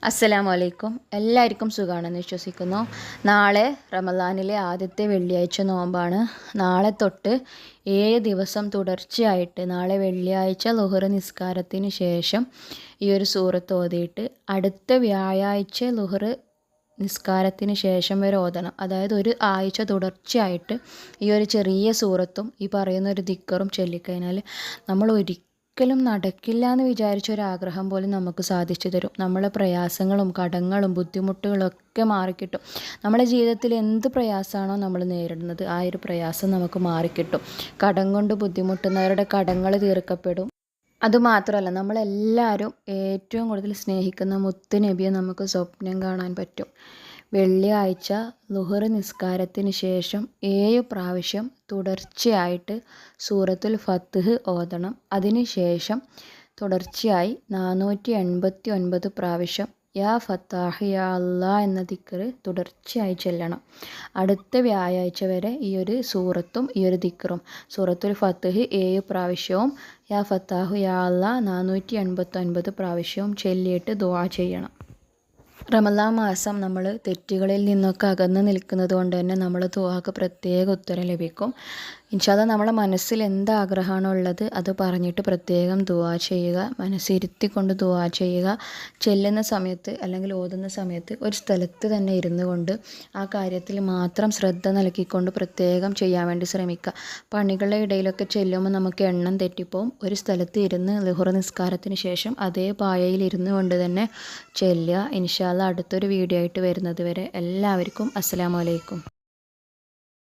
അസ്സലാമു വലൈക്കും എല്ലാവർക്കും സുഖമാണെന്ന് വിശ്വസിക്കുന്നു. നാളെ റമദാനിലെ ആദ്യത്തെ വെള്ളിയാഴ്ച നോമ്പാണ്. നാളെ തൊട്ട് ഏഴ് ദിവസം തുടർച്ചയായിട്ട് നാളെ വെള്ളിയാഴ്ച ലുഹർ നിസ്കാരത്തിന് ശേഷം ഈ ഒരു സൂറത്ത് ഓതിയിട്ട് അടുത്ത വ്യാഴാഴ്ച ലുഹർ നിസ്കാരത്തിന് ശേഷം വരെ ഓതണം. അതായത് ഒരു ആഴ്ച തുടർച്ചയായിട്ട് ഈ ഒരു ചെറിയ സൂറത്തും ഈ പറയുന്ന ഒരു ദിക്കറും ചൊല്ലിക്കഴിഞ്ഞാൽ നമ്മൾ ഒരിക്കലും നടക്കില്ല എന്ന് വിചാരിച്ച ഒരു ആഗ്രഹം പോലും നമുക്ക് സാധിച്ചു തരും. നമ്മളെ പ്രയാസങ്ങളും കടങ്ങളും ബുദ്ധിമുട്ടുകളും ഒക്കെ മാറിക്കിട്ടും. നമ്മുടെ ജീവിതത്തിൽ എന്ത് പ്രയാസമാണോ നമ്മൾ നേരിടുന്നത് ആ ഒരു പ്രയാസം നമുക്ക് മാറിക്കിട്ടും. കടം കൊണ്ട് ബുദ്ധിമുട്ടുന്നവരുടെ കടങ്ങൾ തീർക്കപ്പെടും. അതുമാത്രമല്ല നമ്മളെല്ലാവരും ഏറ്റവും കൂടുതൽ സ്നേഹിക്കുന്ന മുത്ത് നബിയെ നമുക്ക് സ്വപ്നം കാണാൻ പറ്റും. വെള്ളിയാഴ്ച ലുഹറ് നിസ്കാരത്തിന് ശേഷം ഏഴ് പ്രാവശ്യം തുടർച്ചയായിട്ട് സൂറത്തുൽ ഫത്ത്ഹ് ഓതണം. അതിന് ശേഷം തുടർച്ചയായി നാനൂറ്റി എൺപത്തി ഒൻപത് പ്രാവശ്യം യാ ഫത്താഹ് യാ അല്ലാ എന്ന ദിക്കറ് തുടർച്ചയായി ചെല്ലണം. അടുത്ത വ്യാഴാഴ്ച വരെ ഈ ഒരു സൂറത്തും ഈ ഒരു ദിക്കറും സൂറത്തുൽ ഫത്തഹ് ഏഴ് പ്രാവശ്യവും യാ ഫത്താഹു യാ അല്ലാ നാനൂറ്റി എൺപത്തൊൻപത് പ്രാവശ്യവും ചൊല്ലിയിട്ട് ദുആ ചെയ്യണം. റമദാൻ മാസം നമ്മൾ തെറ്റുകളിൽ നിന്നൊക്കെ അകന്ന് നിൽക്കുന്നത് കൊണ്ട് തന്നെ നമ്മൾ ദുആക്ക് പ്രത്യേക ഉത്തരം ലഭിക്കും. ഇൻഷാല്ല നമ്മളെ മനസ്സിൽ എന്ത് ആഗ്രഹമാണോ ഉള്ളത് അത് പറഞ്ഞിട്ട് പ്രത്യേകം ദുവാ ചെയ്യുക. മനസ്സിരുത്തിക്കൊണ്ട് ദുവാ ചെയ്യുക. ചെല്ലുന്ന സമയത്ത് അല്ലെങ്കിൽ ഓതുന്ന സമയത്ത് ഒരു സ്ഥലത്ത് തന്നെ ഇരുന്നു കൊണ്ട് ആ കാര്യത്തിൽ മാത്രം ശ്രദ്ധ നൽകിക്കൊണ്ട് പ്രത്യേകം ചെയ്യാൻ വേണ്ടി ശ്രമിക്കുക. പണികളുടെ ഇടയിലൊക്കെ ചെല്ലുമ്പോൾ നമുക്ക് എണ്ണം തെറ്റിപ്പോവും. ഒരു സ്ഥലത്ത് ഇരുന്ന് ലുഹുറ നിസ്കാരത്തിന് ശേഷം അതേ പായയിൽ ഇരുന്നു കൊണ്ട് തന്നെ ചെല്ലുക. ഇൻഷാല്ല അടുത്തൊരു വീഡിയോ ആയിട്ട് വരുന്നത് വരെ എല്ലാവർക്കും അസ്സാം അലൈക്കും.